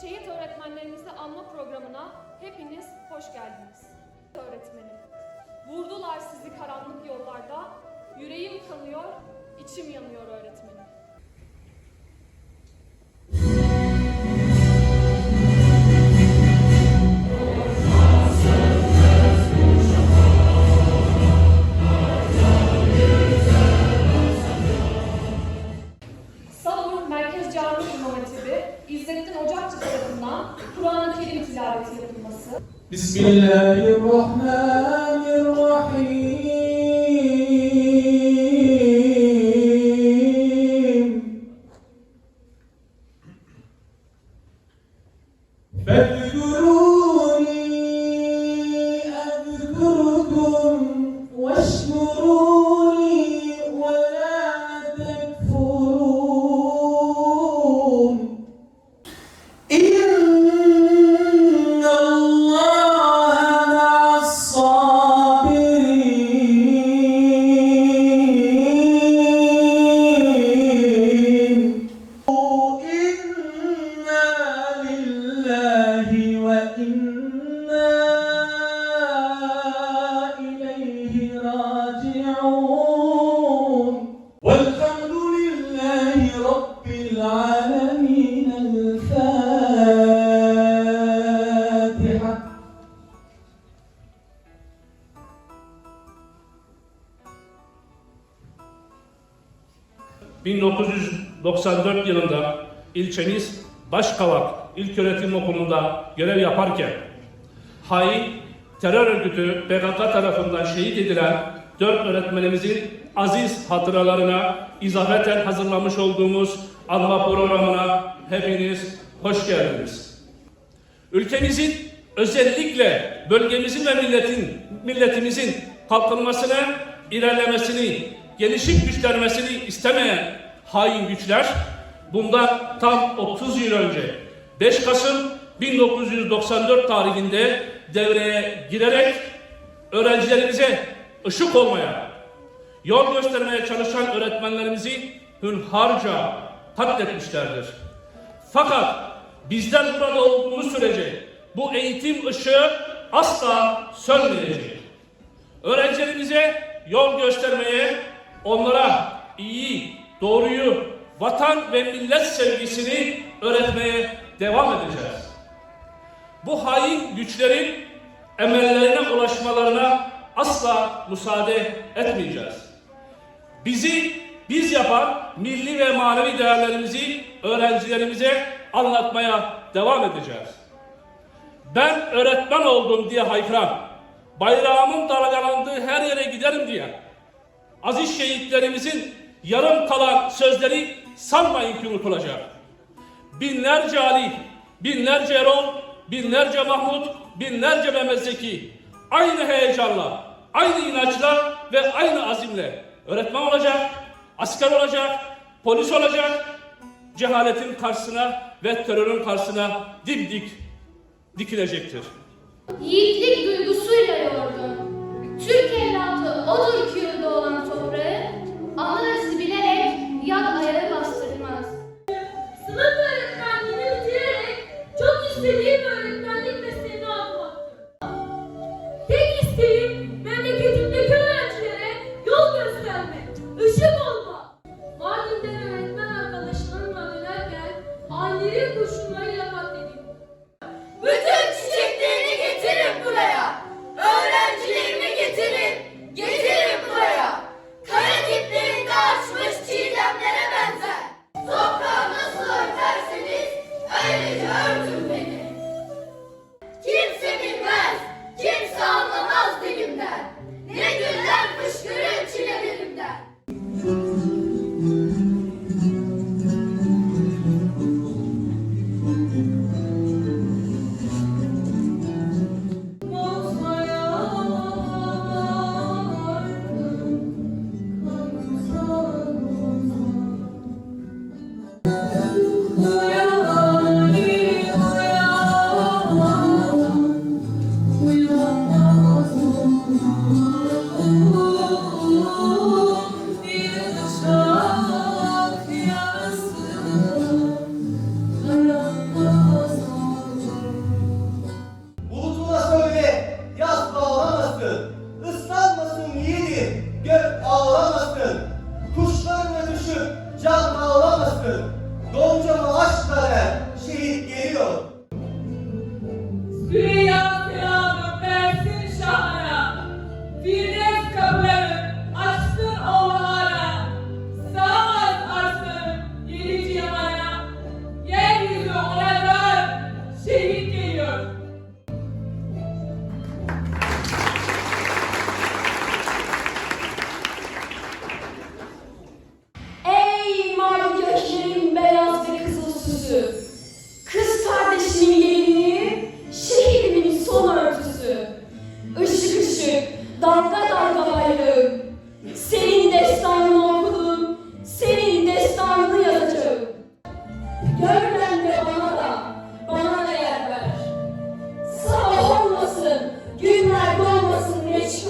Şehit öğretmenlerimizi anma programına hepiniz hoş geldiniz. Öğretmenim, vurdular sizi karanlık yollarda, yüreğim kanıyor, içim yanıyor öğretmenim. بسم الله الرحمن الرحيم. فاذكروني ...1994 yılında ilçemiz Başkavak İlköğretim Okulu'nda görev yaparken... ...hain terör örgütü PKK tarafından şehit edilen dört öğretmenimizin aziz hatıralarına izafeten hazırlamış olduğumuz anma programına hepiniz hoş geldiniz. Ülkemizin özellikle bölgemizin ve milletin milletimizin kalkınmasını, ilerlemesini, gelişim güçlenmesini istemeyen hain güçler bundan tam 30 yıl önce 5 Kasım 1994 tarihinde devreye girerek öğrencilerimize ışık olmaya, yol göstermeye çalışan öğretmenlerimizi hünharca katletmişlerdir. Fakat bizler burada olduğumuz sürece bu eğitim ışığı asla sönmeyecek. Öğrencilerimize yol göstermeye, onlara iyi, doğruyu, vatan ve millet sevgisini öğretmeye devam edeceğiz. Bu hain güçlerin emellerine ulaşmalarına asla müsaade etmeyeceğiz. Bizi biz yapan milli ve manevi değerlerimizi öğrencilerimize anlatmaya devam edeceğiz. Ben öğretmen oldum diye haykıran, bayrağımın dalgalandığı her yere giderim diye, aziz şehitlerimizin yarım kalan sözleri sanmayın ki unutulacak. Binlerce Ali, binlerce Erol, binlerce Mahmut, binlerce Mehmet Zeki aynı heyecanla, aynı inançla ve aynı azimle öğretmen olacak, asker olacak, polis olacak, cehaletin karşısına ve terörün karşısına dimdik dikilecektir. Yiğitlik duygusuyla yordu. Türk evladı odur ki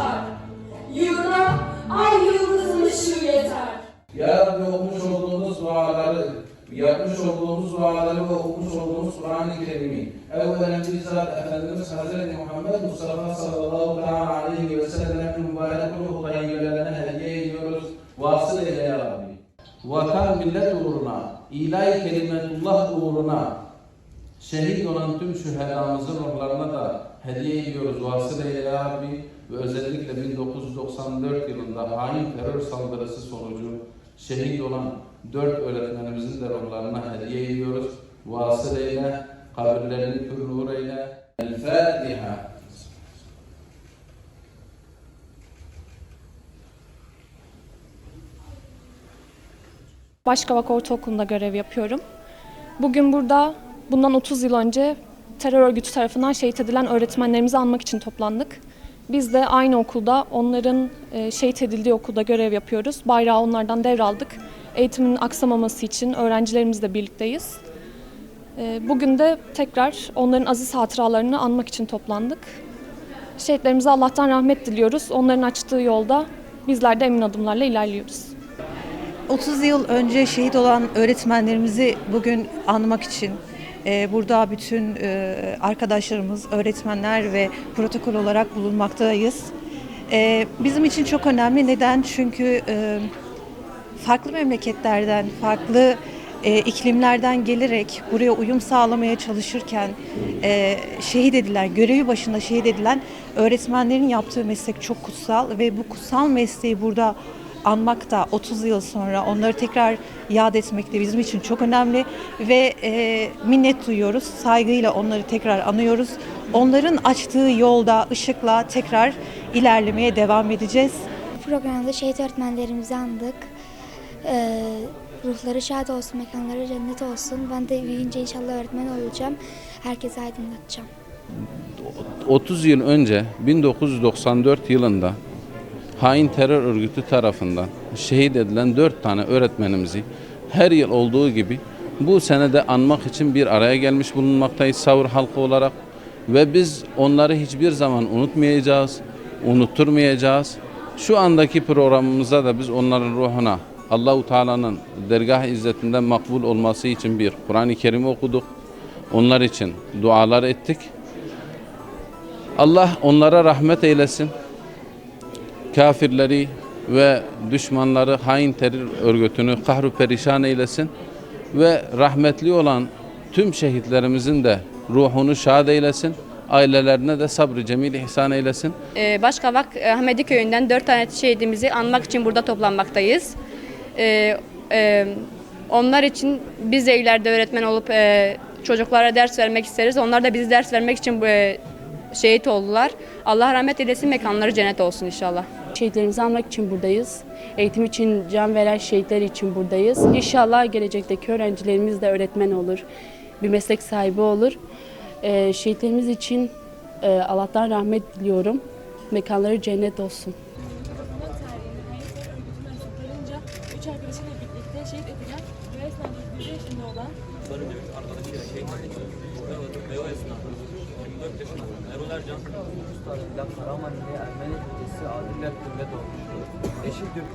çıkar. Yurda ay yıldızın ışığı yeter. Ya Rabbi okumuş olduğumuz duaları, yapmış olduğumuz duaları ve okumuş olduğumuz Kur'an-ı Kerim'i evvelen bizzat Efendimiz Hazreti Muhammed Mustafa sallallahu aleyhi ve sellem'in mübarek ruhu tayyibelerine hediye ediyoruz. Vasıl eyle ya Rabbi. Vatan millet uğruna, ilahi kelimetullah uğruna şehit olan tüm şühedamızın ruhlarına da hediye ediyoruz. Vasıl eyle ya Rabbi. Ve özellikle 1994 yılında hain terör saldırısı sonucu şehit olan dört öğretmenimizin de ruhlarına hediye ediyoruz. Vasıl eyle, kabirlerini kür nur eyle. El Fatiha. Başkavak Ortaokulu'nda görev yapıyorum. Bugün burada bundan 30 yıl önce terör örgütü tarafından şehit edilen öğretmenlerimizi anmak için toplandık. Biz de aynı okulda onların e, şehit edildiği okulda görev yapıyoruz. Bayrağı onlardan devraldık. Eğitimin aksamaması için öğrencilerimizle birlikteyiz. E, Bugün de tekrar onların aziz hatıralarını anmak için toplandık. Şehitlerimize Allah'tan rahmet diliyoruz. Onların açtığı yolda bizler de emin adımlarla ilerliyoruz. 30 yıl önce şehit olan öğretmenlerimizi bugün anmak için burada bütün e, arkadaşlarımız, öğretmenler ve protokol olarak bulunmaktayız. E, bizim için çok önemli. Neden? Çünkü e, farklı memleketlerden, farklı e, iklimlerden gelerek buraya uyum sağlamaya çalışırken şehit edilen, görevi başında şehit edilen öğretmenlerin yaptığı meslek çok kutsal ve bu kutsal mesleği burada anmak da 30 yıl sonra onları tekrar yad etmek de bizim için çok önemli ve e, minnet duyuyoruz. Saygıyla onları tekrar anıyoruz. Onların açtığı yolda ışıkla tekrar ilerlemeye devam edeceğiz. Programda şehit öğretmenlerimizi andık. Ee, ruhları şad olsun, mekanları cennet olsun. Ben de büyüyünce inşallah öğretmen olacağım. Herkese aydınlatacağım. 30 yıl önce 1994 yılında hain terör örgütü tarafından şehit edilen 4 tane öğretmenimizi her yıl olduğu gibi bu senede anmak için bir araya gelmiş bulunmaktayız Savur halkı olarak ve biz onları hiçbir zaman unutmayacağız, unutturmayacağız. Şu andaki programımızda da biz onların ruhuna Allahu Teala'nın dergah izzetinden makbul olması için bir Kur'an-ı Kerim okuduk. Onlar için dualar ettik. Allah onlara rahmet eylesin. Kafirleri ve düşmanları hain terör örgütünü kahru perişan eylesin ve rahmetli olan tüm şehitlerimizin de ruhunu şad eylesin. Ailelerine de sabrı cemil ihsan eylesin. Ee, Başkavak e, Ahmedi Köyü'nden dört tane şehidimizi anmak için burada toplanmaktayız. Ee, e, onlar için biz de ileride öğretmen olup e, çocuklara ders vermek isteriz. Onlar da bizi ders vermek için e, şehit oldular. Allah rahmet eylesin, mekanları cennet olsun inşallah. Şehitlerimizi anmak için buradayız. Eğitim için can veren şehitler için buradayız. İnşallah gelecekteki öğrencilerimiz de öğretmen olur, bir meslek sahibi olur. Ee, şehitlerimiz için e, Allah'tan rahmet diliyorum. Mekanları cennet olsun. Üç arkadaşıyla birlikte şehit edilen ve esnafı 100 yaşında olan Karaman ile Ermeni ülkesi adiller kuvvet olmuştur. Eşi Türk